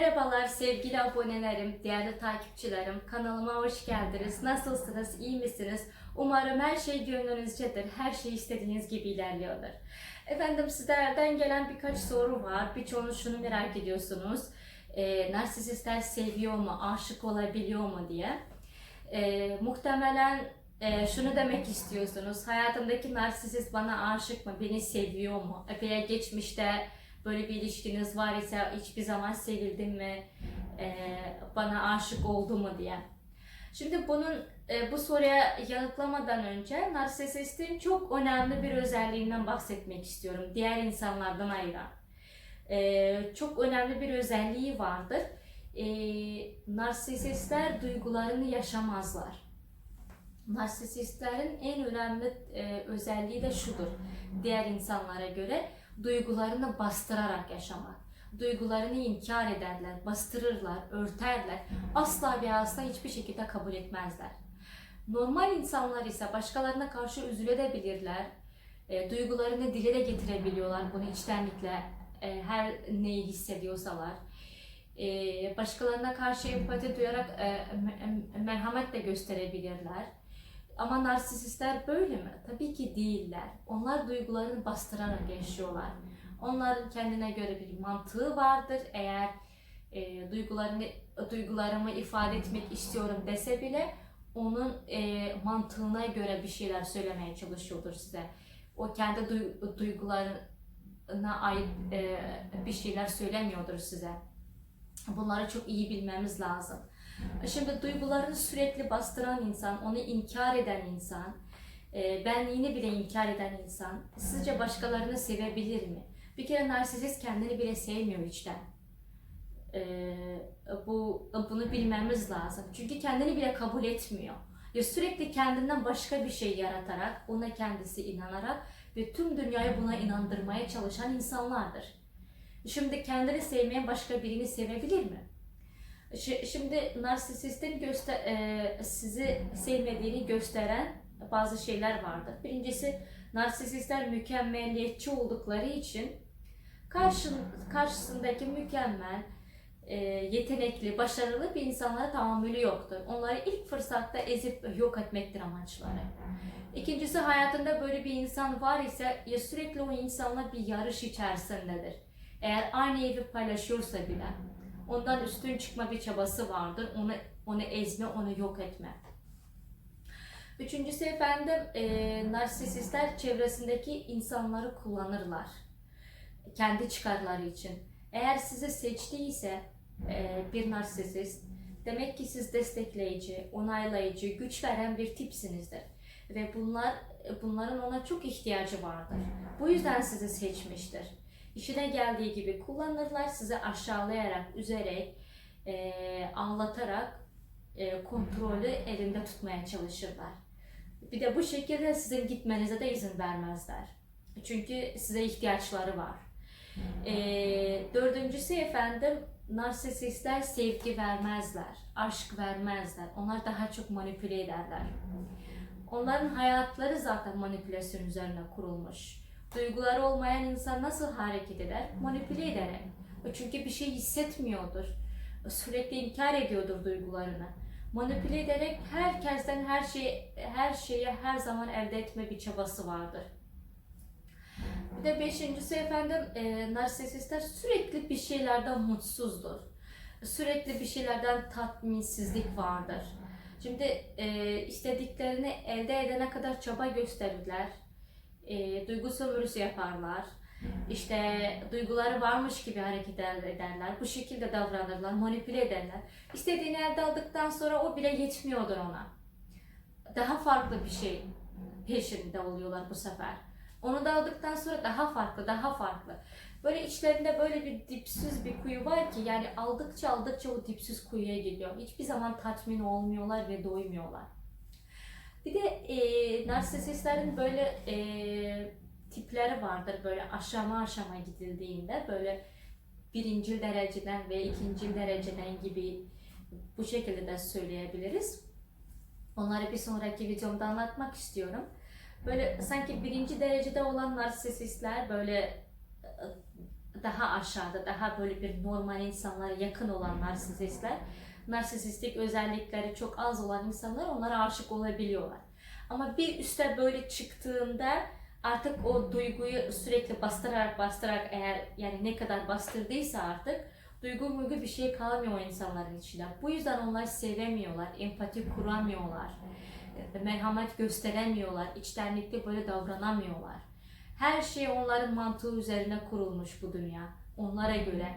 Merhabalar sevgili abonelerim, değerli takipçilerim. Kanalıma hoş geldiniz. Nasılsınız? iyi misiniz? Umarım her şey gönlünüzcedir. Her şey istediğiniz gibi ilerliyordur. Efendim sizlerden gelen birkaç soru var. Birçoğunuz şunu merak ediyorsunuz. E, narsisistler seviyor mu, aşık olabiliyor mu diye. E, muhtemelen e, şunu demek istiyorsunuz. Hayatımdaki narsist bana aşık mı, beni seviyor mu? Veya geçmişte böyle bir ilişkiniz var ise hiçbir zaman sevildim mi, e, bana aşık oldu mu diye. Şimdi bunun e, bu soruya yanıtlamadan önce narsisistin çok önemli bir özelliğinden bahsetmek istiyorum. Diğer insanlardan ayıran. E, çok önemli bir özelliği vardır. E, narsisistler duygularını yaşamazlar. Narsisistlerin en önemli e, özelliği de şudur. Diğer insanlara göre duygularını bastırarak yaşamak. Duygularını inkar ederler, bastırırlar, örterler. Asla ve asla hiçbir şekilde kabul etmezler. Normal insanlar ise başkalarına karşı üzülebilirler. E, duygularını dile de getirebiliyorlar bunu içtenlikle e, her neyi hissediyorsalar. E, başkalarına karşı empati duyarak e, me- merhamet de gösterebilirler. Ama narsisistler böyle mi? Tabii ki değiller. Onlar duygularını bastırarak yaşıyorlar. Onların kendine göre bir mantığı vardır. Eğer e, duygularını duygularımı ifade etmek istiyorum dese bile onun e, mantığına göre bir şeyler söylemeye çalışıyordur size. O kendi duy- duygularına ait e, bir şeyler söylemiyordur size. Bunları çok iyi bilmemiz lazım. Şimdi duygularını sürekli bastıran insan, onu inkar eden insan, e, benliğini bile inkar eden insan sizce başkalarını sevebilir mi? Bir kere narsist kendini bile sevmiyor içten. E, bu bunu bilmemiz lazım. Çünkü kendini bile kabul etmiyor. Ya sürekli kendinden başka bir şey yaratarak, ona kendisi inanarak ve tüm dünyayı buna inandırmaya çalışan insanlardır. Şimdi kendini sevmeyen başka birini sevebilir mi? Şi- Şimdi narsisistin göster e, sizi sevmediğini gösteren bazı şeyler vardır. Birincisi narsisistler mükemmelliyetçi oldukları için karşın, karşısındaki mükemmel, e, yetenekli, başarılı bir insanlara tahammülü yoktur. Onları ilk fırsatta ezip yok etmektir amaçları. İkincisi hayatında böyle bir insan var ise ya sürekli o insanla bir yarış içerisindedir. Eğer aynı evi paylaşıyorsa bile ondan üstün çıkma bir çabası vardır. Onu onu ezme, onu yok etme. Üçüncüsü efendim e, narsisistler çevresindeki insanları kullanırlar. Kendi çıkarları için. Eğer sizi seçtiyse e, bir narsisist demek ki siz destekleyici, onaylayıcı, güç veren bir tipsinizdir. Ve bunlar bunların ona çok ihtiyacı vardır. Bu yüzden sizi seçmiştir. İşine geldiği gibi kullanırlar, sizi aşağılayarak, üzerek, e, ağlatarak e, kontrolü elinde tutmaya çalışırlar. Bir de bu şekilde sizin gitmenize de izin vermezler. Çünkü size ihtiyaçları var. E, dördüncüsü efendim, narsisistler sevgi vermezler, aşk vermezler. Onlar daha çok manipüle ederler. Onların hayatları zaten manipülasyon üzerine kurulmuş. Duyguları olmayan insan nasıl hareket eder? Manipüle ederek. Çünkü bir şey hissetmiyordur. Sürekli inkar ediyordur duygularını. Manipüle ederek herkesten her şeyi, her şeyi her zaman elde etme bir çabası vardır. Bir de beşincisi efendim e, narsisistler sürekli bir şeylerden mutsuzdur. Sürekli bir şeylerden tatminsizlik vardır. Şimdi e, istediklerini elde edene kadar çaba gösterirler. E, duygu sömürüsü yaparlar. İşte duyguları varmış gibi hareket ederler. Bu şekilde davranırlar, manipüle ederler. İstediğini elde aldıktan sonra o bile yetmiyordur ona. Daha farklı bir şey peşinde oluyorlar bu sefer. Onu da aldıktan sonra daha farklı, daha farklı. Böyle içlerinde böyle bir dipsiz bir kuyu var ki yani aldıkça aldıkça o dipsiz kuyuya gidiyor. Hiçbir zaman tatmin olmuyorlar ve doymuyorlar. Bir de e, narsisistlerin böyle e, tipleri vardır böyle aşama aşama gidildiğinde böyle birinci dereceden ve ikinci dereceden gibi bu şekilde de söyleyebiliriz. Onları bir sonraki videomda anlatmak istiyorum. Böyle sanki birinci derecede olan narsisistler böyle daha aşağıda, daha böyle bir normal insanlara yakın olan narsisistler, narsistik özellikleri çok az olan insanlar onlara aşık olabiliyorlar. Ama bir üste böyle çıktığında artık o duyguyu sürekli bastırarak bastırarak eğer yani ne kadar bastırdıysa artık duygu muygu bir şey kalmıyor o insanların içinde. Bu yüzden onlar sevemiyorlar, empati kuramıyorlar, e, merhamet gösteremiyorlar, içtenlikli böyle davranamıyorlar. Her şey onların mantığı üzerine kurulmuş bu dünya. Onlara göre.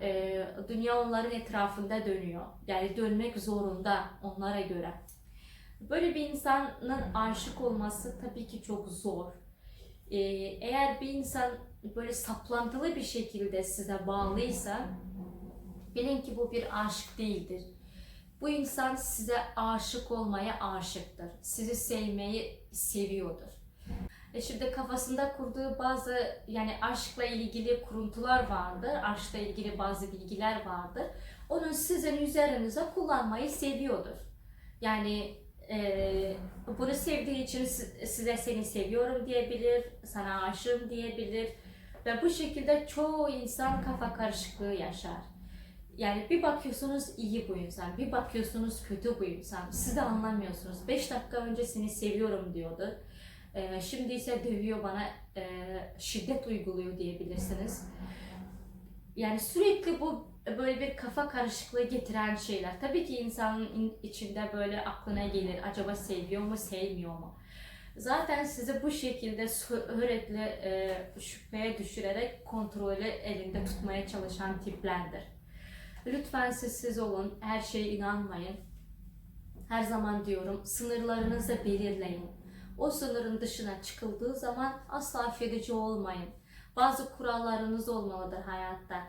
Ee, dünya onların etrafında dönüyor. Yani dönmek zorunda onlara göre. Böyle bir insanın aşık olması tabii ki çok zor. Ee, eğer bir insan böyle saplantılı bir şekilde size bağlıysa bilin ki bu bir aşk değildir. Bu insan size aşık olmaya aşıktır. Sizi sevmeyi seviyordur. E şimdi kafasında kurduğu bazı yani aşkla ilgili kuruntular vardır. Aşkla ilgili bazı bilgiler vardır. Onun sizin üzerinize kullanmayı seviyordur. Yani e, bunu sevdiği için si- size seni seviyorum diyebilir, sana aşığım diyebilir. Ve bu şekilde çoğu insan kafa karışıklığı yaşar. Yani bir bakıyorsunuz iyi bu insan, bir bakıyorsunuz kötü bu insan. Siz de anlamıyorsunuz. 5 dakika önce seni seviyorum diyordu. Ee, şimdi ise dövüyor bana, e, şiddet uyguluyor diyebilirsiniz. Yani sürekli bu böyle bir kafa karışıklığı getiren şeyler. Tabii ki insanın in- içinde böyle aklına gelir. Acaba seviyor mu, sevmiyor mu? Zaten sizi bu şekilde sürekli e, şüpheye düşürerek kontrolü elinde tutmaya çalışan tiplerdir. Lütfen sessiz olun, her şeye inanmayın. Her zaman diyorum, sınırlarınızı belirleyin. O sınırın dışına çıkıldığı zaman asla affedici olmayın. Bazı kurallarınız olmalıdır hayatta.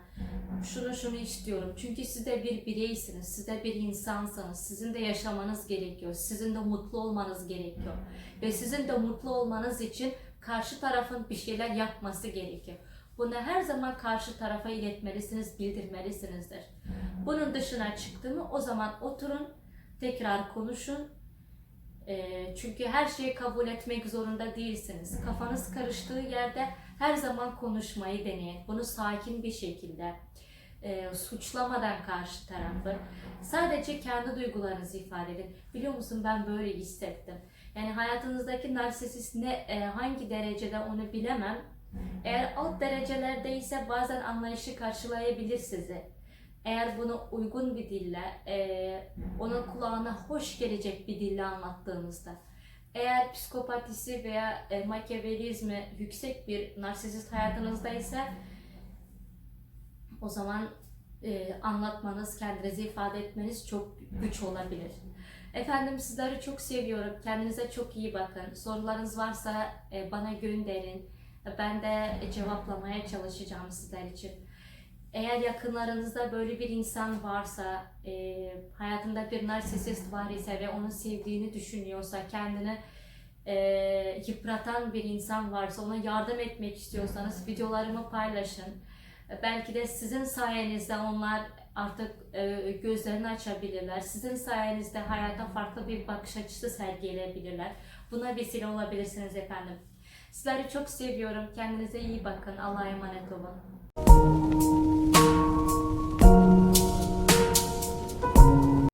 Şunu şunu istiyorum. Çünkü siz de bir bireysiniz, siz de bir insansınız. Sizin de yaşamanız gerekiyor. Sizin de mutlu olmanız gerekiyor. Ve sizin de mutlu olmanız için karşı tarafın bir şeyler yapması gerekiyor. Bunu her zaman karşı tarafa iletmelisiniz, bildirmelisinizdir. Bunun dışına çıktı mı o zaman oturun, tekrar konuşun. Ee, çünkü her şeyi kabul etmek zorunda değilsiniz. Kafanız karıştığı yerde her zaman konuşmayı deneyin. Bunu sakin bir şekilde, e, suçlamadan karşı tarafı. Sadece kendi duygularınızı ifade edin. Biliyor musun ben böyle hissettim. Yani hayatınızdaki narsisist ne, e, hangi derecede onu bilemem. Eğer alt derecelerde ise bazen anlayışı karşılayabilir sizi. Eğer bunu uygun bir dille, e, onun kulağına hoş gelecek bir dille anlattığınızda. Eğer psikopatisi veya e, makyavelizmi yüksek bir narsisist hayatınızda ise o zaman e, anlatmanız, kendinizi ifade etmeniz çok güç olabilir. Efendim sizleri çok seviyorum. Kendinize çok iyi bakın. Sorularınız varsa e, bana gönderin. Ben de cevaplamaya çalışacağım sizler için. Eğer yakınlarınızda böyle bir insan varsa, e, hayatında bir narsisist var ise ve onu sevdiğini düşünüyorsa, kendini e, yıpratan bir insan varsa, ona yardım etmek istiyorsanız videolarımı paylaşın. Belki de sizin sayenizde onlar artık e, gözlerini açabilirler. Sizin sayenizde hayata farklı bir bakış açısı sergileyebilirler. Buna vesile olabilirsiniz efendim. Sizleri çok seviyorum. Kendinize iyi bakın. Allah'a emanet olun.